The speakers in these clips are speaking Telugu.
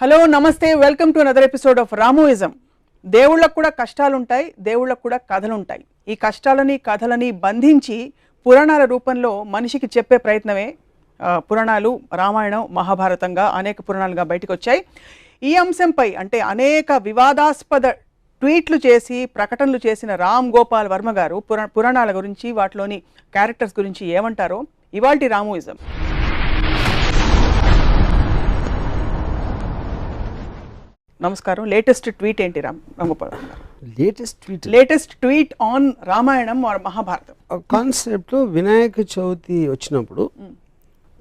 హలో నమస్తే. Welcome to another episode of Ramuism. దేవుళ్ళకు కూడా కష్టాలు ఉంటాయి దేవుళ్ళకు కూడా కథలు ఉంటాయి ఈ కష్టాలని కథలని బంధించి పురాణాల రూపంలో మనిషికి చెప్పే ప్రయత్నమే పురాణాలు రామాయణం మహాభారతంగా అనేక పురాణాలుగా బయటకు వచ్చాయి ఈ అంశంపై అంటే అనేక వివాదాస్పద ట్వీట్లు చేసి ప్రకటనలు చేసిన రామ్ గోపాల్ వర్మ గారు పురా పురాణాల గురించి వాటిలోని క్యారెక్టర్స్ గురించి ఏమంటారో ఇవాల్టి రామోయిజం. నమస్కారం. లేటెస్ట్ ట్వీట్ ఏంటి Ram? Ramgopal latest tweet latest tweet on Ramayanam or Mahabharatam concept Vinayaka Chavithi వచ్చినప్పుడు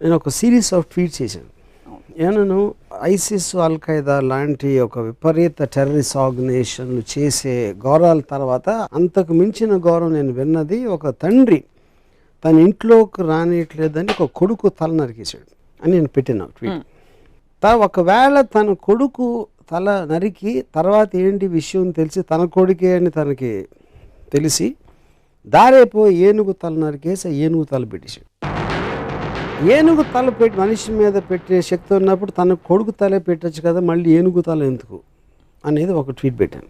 నేను ఒక సిరీస్ ఆఫ్ ట్వీట్స్ చేశాను. నేను ఐసిస్ అల్ ఖైదా లాంటి ఒక విపరీత టెర్రరిస్ట్ ఆర్గనైజేషన్లు చేసే గౌరవాల తర్వాత అంతకు మించిన గౌరవం నేను విన్నది ఒక తండ్రి తన ఇంట్లోకి రానియట్లేదని ఒక కొడుకు తల నరికేశాడు అని నేను పెట్టిన ట్వీట్ తా ఒకవేళ తన కొడుకు తల నరికి తర్వాత ఏంటి విషయం తెలిసి తన కొడుకే అని తనకి తెలిసి దారేపో ఏనుగు తల నరికేసి ఏనుగు తల పెట్టేశాడు. ఏనుగు తల పెట్టి మనిషి మీద పెట్టే శక్తి ఉన్నప్పుడు తన కొడుకు తలే పెట్టచ్చు కదా మళ్ళీ ఏనుగు తల ఎందుకు అనేది ఒక ట్వీట్ పెట్టాను.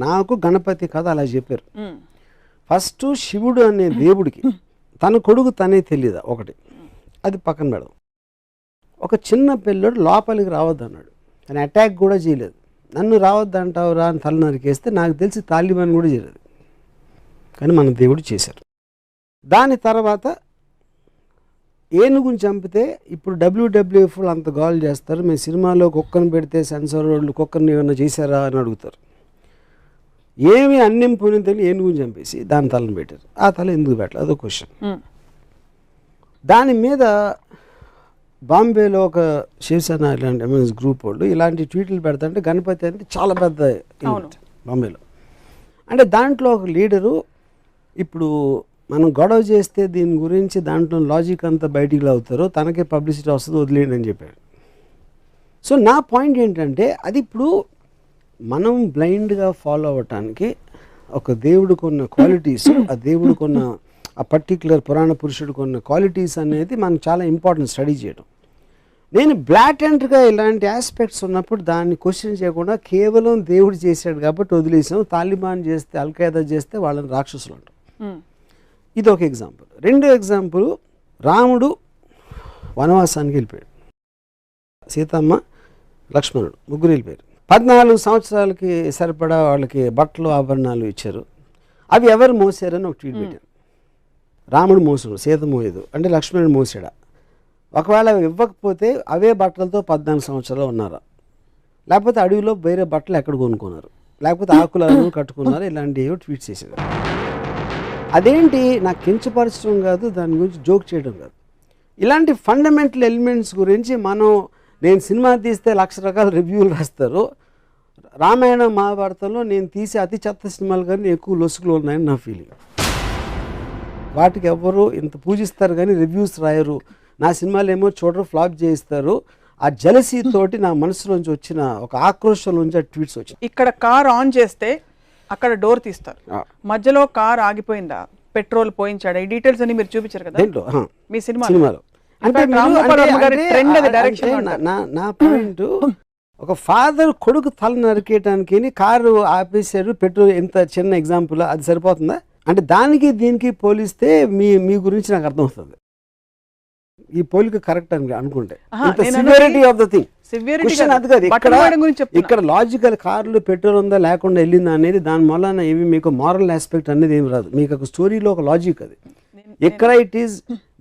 నాకు గణపతి కథ అలా చెప్పారు. ఫస్ట్ శివుడు అనే దేవుడికి తన కొడుకు తనే తెలియదా ఒకటి. అది పక్కన పెడదాం. ఒక చిన్న పిల్లడు లోపలికి రావద్దు కానీ అటాక్ కూడా చేయలేదు. నన్ను రావద్దు అంటావు రా అని తల నరికేస్తే నాకు తెలిసి తాలిబాన్ కూడా చేయలేదు. కానీ మన దేవుడు చేశారు దాని తర్వాత ఏనుగుని చంపితే ఇప్పుడు డబ్ల్యూడబ్ల్యూఎఫ్ అంత గోల్ చేస్తారు. మేము సినిమాలో కుక్కను పెడితే సెన్సార్ వాళ్ళు కుక్కర్ని ఏమన్నా చేశారా అని అడుగుతారు. ఏమి అన్నం తెలియదు ఏనుగుని చంపేసి దాని తలను పెట్టారు. ఆ తల ఎందుకు పెట్టలేదు? అదో క్వశ్చన్ దాని మీద బాంబేలో ఒక శివసేన ఇలాంటి ఎంఎస్ గ్రూప్ వాళ్ళు ఇలాంటి ట్వీట్లు పెడతాంటే గణపతి అంటే చాలా పెద్ద ఈవెంట్ బాంబేలో. అంటే దాంట్లో ఒక లీడరు ఇప్పుడు మనం గొడవ చేస్తే దీని గురించి దాంట్లో లాజిక్ అంతా బయటికి అవుతారో తనకే పబ్లిసిటీ వస్తుంది వదిలేయండి అని చెప్పాడు. సో నా పాయింట్ ఏంటంటే అది ఇప్పుడు మనం బ్లైండ్గా ఫాలో అవ్వటానికి ఒక దేవుడికి ఉన్న క్వాలిటీస్ ఆ దేవుడికి ఉన్న ఆ పర్టికులర్ పురాణ పురుషుడికి ఉన్న క్వాలిటీస్ అనేది మనకు చాలా ఇంపార్టెంట్ స్టడీ చేయడం నేను బ్లాటెంట్గా ఇలాంటి ఆస్పెక్ట్స్ ఉన్నప్పుడు దాన్ని క్వశ్చన్ చేయకుండా కేవలం దేవుడు చేశాడు కాబట్టి వదిలేసాం. తాలిబాన్ చేస్తే అల్ఖైదా చేస్తే వాళ్ళని రాక్షసులు అంటాం. ఇది ఒక ఎగ్జాంపుల్ రెండో ఎగ్జాంపుల్ రాముడు వనవాసానికి వెళ్ళిపోయాడు. సీతమ్మ లక్ష్మణుడు ముగ్గురు వెళ్ళిపోయారు. పద్నాలుగు సంవత్సరాలకి సరిపడా వాళ్ళకి బట్టలు ఆభరణాలు ఇచ్చారు. అవి ఎవరు మోసారని ఒక ట్వీట్ పెట్టాను రాముడు మోసుడు సీత మోయదు. అంటే లక్ష్మణుడు మోసాడా? ఒకవేళ అవి ఇవ్వకపోతే అవే బట్టలతో పద్నాలుగు సంవత్సరాలు ఉన్నారా? లేకపోతే అడవిలో వేరే బట్టలు ఎక్కడ కొనుక్కున్నారు? లేకపోతే ఆకులను కట్టుకున్నారు? ఇలాంటివి ట్వీట్ చేశారు అదేంటి? నాకు కించపరచడం కాదు దాని గురించి జోక్ చేయడం కాదు. ఇలాంటి ఫండమెంటల్ ఎలిమెంట్స్ గురించి మనం నేను సినిమా తీస్తే లక్ష రకాల రివ్యూలు రాస్తారు. రామాయణ మహాభారతంలో నేను తీసే అతి చెత్త సినిమాలు కానీ ఎక్కువ లొసుగులు ఉన్నాయని నా ఫీలింగ్ వాటికి ఎవ్వరు ఇంత పూజిస్తారు కానీ రివ్యూస్ రాయరు. నా సినిమాలు ఏమో చూడరు ఫ్లాప్ చేయిస్తారు. ఆ జలసీ తోటి నా మనసులోంచి వచ్చిన ఒక ఆక్రోషంలోంచి ఆ ట్వీట్స్ వచ్చాయి ఇక్కడ కార్ ఆన్ చేస్తే అక్కడ డోర్ తీస్తారు. మధ్యలో కార్ ఆగిపోయిందా? పెట్రోల్ పోయించాడా? ఈ డీటెయిల్స్ అన్ని మీరు చూపించారు కదా? దేంట్లో. మీ సినిమా సినిమాలో. అంటే నా- పాయింట్ ఒక ఫాదర్ కొడుకు తల నరికేయటానికి కారు ఆపేశాడు పెట్రోల్ ఎంత చిన్న ఎగ్జాంపుల్ అది సరిపోతుందా? అంటే దానికి దీనికి పోలిస్తే మీ మీ గురించి నాకు అర్థమవుతుంది. ఈ పోలిక కరెక్ట్ అని అనుకుంటే. Severity of the thing question. అది కాదు. ఇక్కడ లాజికల్ కార్లు పెట్రోల్ ఉందా లేకుండా వెళ్ళిందా అనేది దాని వలన ఏమి మీకు మారల్ ఆస్పెక్ట్ అనేది ఏమి రాదు. మీకు ఒక స్టోరీలో ఒక లాజిక్ అది. ఇక్కడ it is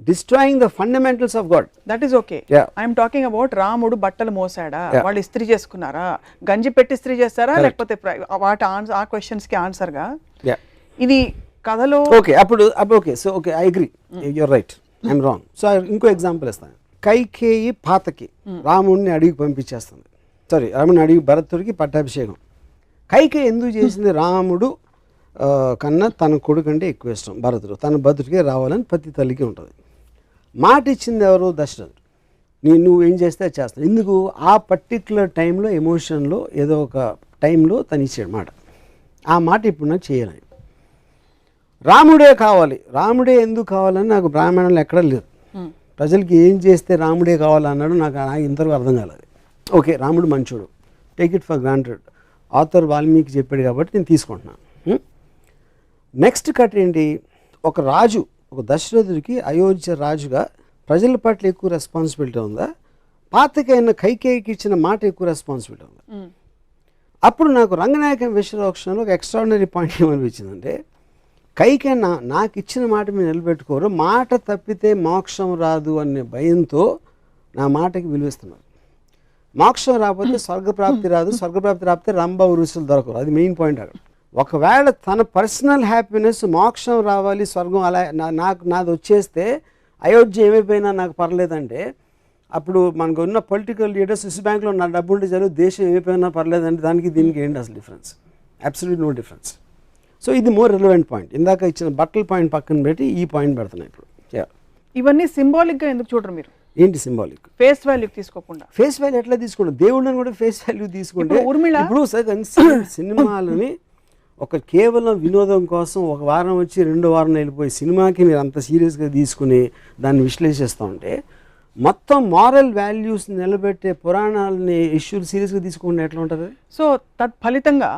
destroying the fundamentals of god that is okay. I'm talking about రాముడు బట్టలు మోసాడా? వాళ్ళు ఇస్త్రీ చేసుకున్నారా? గంజి పెట్టి ఇస్త్రీ చేస్తారా? లేకపోతే వాటి ఆన్సర్ ఆ క్వశ్చన్స్కి ఆన్సర్గా? ఇది కథలో ఓకే అప్పుడు అప్పుడు okay so okay I agree your right I'm wrong so ఇంకో ఎగ్జాంపుల్ ఇస్తాను. కైకేయి పాతకి రాముడిని అడిగి పంపించేస్తుంది. సారీ రాముడిని అడిగి భరతుడికి పట్టాభిషేకం. కైకేయి ఎందుకు చేసింది? రాముడు కన్నా తన కొడుకంటే ఎక్కువ ఇష్టం భరతుడు. తన భరతుడికే రావాలని ప్రతి తల్లికి ఉంటుంది. మాట ఇచ్చింది ఎవరు? దశరథుడు. నీ నువ్వు ఏం చేస్తే చేస్తాను ఎందుకు? ఆ పర్టిక్యులర్ టైంలో ఎమోషన్లో ఏదో ఒక టైంలో తను ఇచ్చాడు మాట. ఆ మాట ఇప్పుడు నాకు చేయాలని రాముడే కావాలి. రాముడే ఎందుకు కావాలని నాకు బ్రాహ్మణంలో ఎక్కడ లేదు ప్రజలకి ఏం చేస్తే రాముడే కావాలన్నాడు నాకు నాకు ఇంతవరకు అర్థం కాలేదు. ఓకే రాముడు మంచోడు. Take it for granted author Valmiki చెప్పాడు కాబట్టి నేను తీసుకుంటున్నాను నెక్స్ట్ కట్ ఏంటి? ఒక రాజు ఒక దశరథుడికి అయోధ్య రాజుగా ప్రజల పట్ల ఎక్కువ రెస్పాన్సిబిలిటీ ఉందా? పాతకైన కైకేయికి ఇచ్చిన మాట ఎక్కువ రెస్పాన్సిబిలిటీ ఉందా? అప్పుడు నాకు రంగనాయకం విశ్వరోక్షణలో ఒక ఎక్స్ట్రాడినరీ పాయింట్ ఏమనిపించిందంటే కైకైనా నాకు ఇచ్చిన మాట మీరు నిలబెట్టుకోరు. మాట తప్పితే మోక్షం రాదు అనే భయంతో నా మాటకి విలువిస్తున్నారు. మోక్షం రాకపోతే స్వర్గప్రాప్తి రాదు. స్వర్గప్రాప్తి రాకపోతే రంభ ఉరుసులు దొరకరు అది మెయిన్ పాయింట్ అక్కడ. ఒకవేళ తన పర్సనల్ హ్యాపీనెస్ మోక్షం రావాలి స్వర్గం అలా నా- నాకు నాది వచ్చేస్తే అయోధ్య ఏమైపోయినా నాకు పర్లేదంటే అప్పుడు మనకు ఉన్న పొలిటికల్ లీడర్స్ స్విస్ బ్యాంక్లో నా డబ్బు ఉంటే చదువు దేశం ఏమైపోయినా పర్లేదంటే దానికి దీనికి ఏంటి అసలు difference? Absolute no difference. So ఇది మోర్ రిలవెంట్ పాయింట్. ఇందాక ఇచ్చిన బట్టల పాయింట్ పక్కన పెట్టి ఈ పాయింట్ పెడుతున్నాయి ఇప్పుడు. ఇవన్నీ symbolic గా ఎందుకు చూడరు మీరు? ఏంటి సింబాలిక్? ఫేస్ వాల్యూ తీసుకోకుండా. ఫేస్ వాల్యూ ఎట్లా తీసుకుంటాం దేవుళ్ళని కూడా ఫేస్ వాల్యూ తీసుకుంటే ఇప్పుడు సినిమాలని ఒక కేవలం వినోదం కోసం ఒక వారం వచ్చి రెండో వారం వెళ్ళిపోయి సినిమాకి మీరు అంత సీరియస్గా తీసుకుని దాన్ని విశ్లేషిస్తూ ఉంటే మొత్తం మారల్ వాల్యూస్ నిలబెట్టే పురాణాలని ఇష్యూలు సీరియస్గా తీసుకుంటే ఎట్లా ఉంటుంది? సో తత్ఫలితంగా.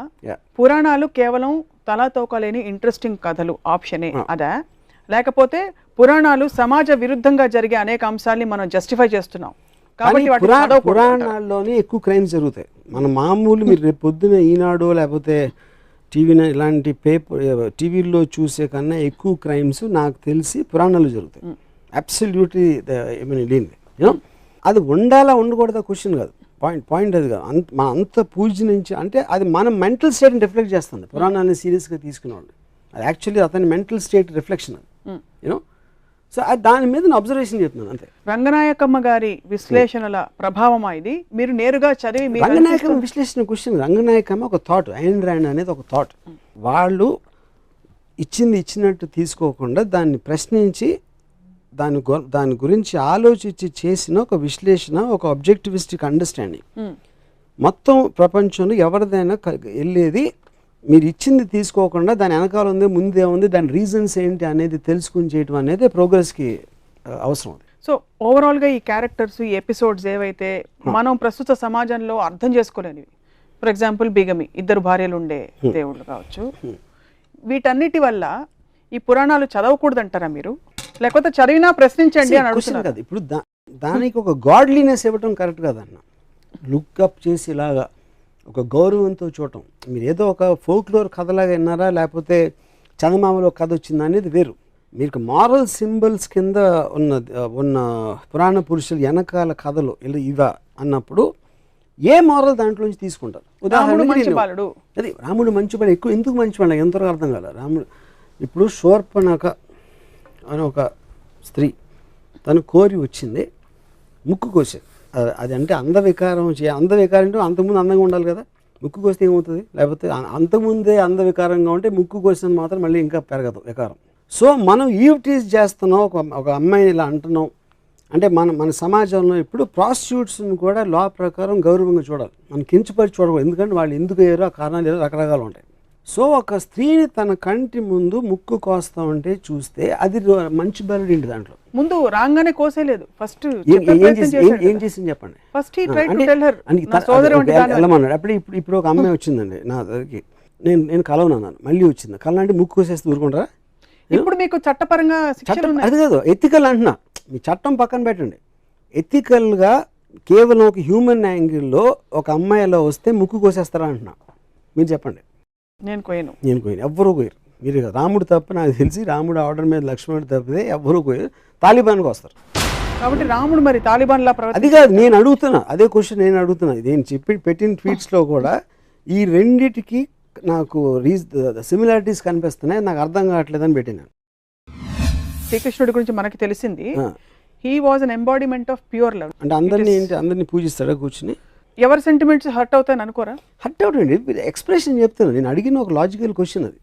పురాణాలు కేవలం తలా తోకలేని ఇంట్రెస్టింగ్ కథలు ఆప్షనే అదా? లేకపోతే పురాణాలు సమాజ విరుద్ధంగా జరిగే అనేక అంశాల్ని మనం జస్టిఫై చేస్తున్నాం. కాబట్టి. పురాణాల్లోనే ఎక్కువ క్రైమ్స్ జరుగుతాయి. మన మామూలు మీరు రేపు పొద్దున ఈనాడు లేకపోతే టీవీ ఇలాంటి పేపర్ టీవీల్లో చూసే కన్నా ఎక్కువ క్రైమ్స్ నాకు తెలిసి పురాణాలు జరుగుతాయి. అబ్సల్యూట్లీ లేనిది యూనో అది ఉండాలా ఉండకూడదా? క్వశ్చన్ కాదు. పాయింట్ పాయింట్ అది కాదు. అంత మన అంత పూజ నుంచి అంటే అది మన మెంటల్ స్టేట్ని రిఫ్లెక్ట్ చేస్తుంది. పురాణాన్ని సీరియస్గా తీసుకునేవాళ్ళు. అది యాక్చువల్లీ అతని మెంటల్ స్టేట్ రిఫ్లెక్షన్ అది. యూనో సో దాని మీద నేను అబ్జర్వేషన్ చెప్తున్నాను అంతే. రంగనాయకమ్మ గారి విశ్లేషణల ప్రభావమా ఇది? మీరు నేరుగా చదివి మీకు రంగనాయకం విశ్లేషణ క్వశ్చన్ రంగనాయకం ఒక థాట్ ఐన్ ర్యాండ్ అనేది ఒక థాట్ వాళ్ళు ఇచ్చింది ఇచ్చినట్టు తీసుకోకుండా దాన్ని ప్రశ్నించి దాని గు- దాని గురించి ఆలోచించి చేసిన ఒక విశ్లేషణ ఒక అబ్జెక్టివిస్టిక్ అండర్స్టాండింగ్ ఉమ్. మొత్తం ప్రపంచంలో ఎవరిదైనా వెళ్ళేది మీరు ఇచ్చింది తీసుకోకుండా దాని వెనకాల ఉంది ముందే ఉంది దాని రీజన్స్ ఏంటి అనేది తెలుసుకుని చేయటం అనేది ప్రోగ్రెస్కి అవసరం సో ఓవరాల్గా ఈ క్యారెక్టర్స్ ఈ ఎపిసోడ్స్ ఏవైతే మనం ప్రస్తుత సమాజంలో అర్థం చేసుకోలేనివి. ఫర్ ఎగ్జాంపుల్ బిగమి ఇద్దరు భార్యలు ఉండే దేవుళ్ళు కావచ్చు. వీటన్నిటి వల్ల ఈ పురాణాలు చదవకూడదు అంటారా మీరు? లేకపోతే చదివినా ప్రశ్నించండి అని అడుగుతున్నారు. కాదు. ఇప్పుడు దానికి ఒక గాడ్లీనెస్ ఇవ్వటం కరెక్ట్ కాదన్న. లుక్అప్ చేసి ఇలాగా ఒక గౌరవంతో చూడటం. మీరు ఏదో ఒక ఫోక్లోర్ కథలాగా విన్నారా? లేకపోతే చందమామలో కథ వచ్చిందా అనేది వేరు. మీకు మారల్ సింబల్స్ కింద ఉన్న ఉన్న పురాణ పురుషులు వెనకాల కథలు ఇలా ఇవా అన్నప్పుడు ఏ మారల్ దాంట్లోంచి తీసుకుంటారు? మంచి బాలుడు. అది రాముడు మంచివాడు ఎక్కువ ఎందుకు మంచివాడు ఎంతవరకు అర్థం కాల. రాముడు ఇప్పుడు శూర్పణక అని ఒక స్త్రీ తను కోరి వచ్చింది ముక్కు కోసేది అది- అది అంటే అందవికారం చే అందవికారం అంటే అంతకుముందు అందంగా ఉండాలి కదా. ముక్కు కోస్తే ఏమవుతుంది? లేకపోతే అంతకుముందే అందవికారంగా ఉంటే ముక్కు కోసిన మాత్రం మళ్ళీ ఇంకా పెరగదు వికారం. సో మనం ఈవ్టీస్ చేస్తున్నాం ఒక ఒక అమ్మాయిని ఇలా అంటున్నాం. అంటే మన మన సమాజంలో ఇప్పుడు ప్రాస్టిట్యూట్స్ని కూడా లా ప్రకారం గౌరవంగా చూడాలి. మనం కించపరిచి చూడకూడదు. ఎందుకంటే వాళ్ళు ఎందుకు అయ్యారో ఆ కారణాలు ఏదో రకరకాలు ఉంటాయి. సో ఒక స్త్రీని తన కంటి ముందు ముక్కు కోస్తా ఉంటే చూస్తే అది మంచి బలుడు ఏంటి దాంట్లో. ముందు రాగానే కోసేలేదు. ఫస్ట్ ఏం- ఏం చేసి ఏం- ఏం చేసింది చెప్పండి? ఫస్ట్ వెళ్ళమన్నాడు. అప్పుడు ఇప్పుడు ఇప్పుడు ఒక అమ్మాయి వచ్చిందండి నా దగ్గరికి. నేను నేను కలవనన్నాను. మళ్ళీ వచ్చింది. కలనంటే ముక్కు కోసేస్తే ఊరుకుంటారా? ఇప్పుడు మీకు చట్టపరంగా అది కాదు ఎథికల్ అంటున్నా. మీ చట్టం పక్కన పెట్టండి. ఎథికల్గా కేవలం ఒక హ్యూమన్ యాంగిల్లో ఒక అమ్మాయి అలా వస్తే ముక్కు కోసేస్తారా అంటున్నా. మీరు చెప్పండి. నేను కోయను నేను కోయను ఎవ్వరూ కోయరు మీరు. రాముడు తప్ప నాకు తెలిసి రాముడు ఆర్డర్ మీద లక్ష్మణుడు తప్పితే ఎవ్వరూ కోయరు తాలిబాన్కి వస్తారు. కాబట్టి రాముడు మరి తాలిబాన్ లా ప్రవర్తి అది కాదు నేను అడుగుతున్నా అదే క్వశ్చన్ నేను అడుగుతున్నా. నేను చెప్పి పెట్టిన ట్వీట్స్లో కూడా ఈ రెండిటికి నాకు రీజ్ సిమిలారిటీస్ కనిపిస్తున్నాయి నాకు అర్థం కావట్లేదని పెట్టినాను శ్రీకృష్ణుడి గురించి మనకి తెలిసింది. He was an embodiment of pure love అంటే అందరినీ ఏంటి అందరినీ పూజిస్తాడా కూర్చుని? ఎవరి సెంటిమెంట్స్ హర్ట్ అవుతాయని అనుకోరా? హర్ట్ అవుట్ అండి ఎక్స్ప్రెషన్ చెప్తాను నేను అడిగిన ఒక లాజికల్ క్వశ్చన్ అది.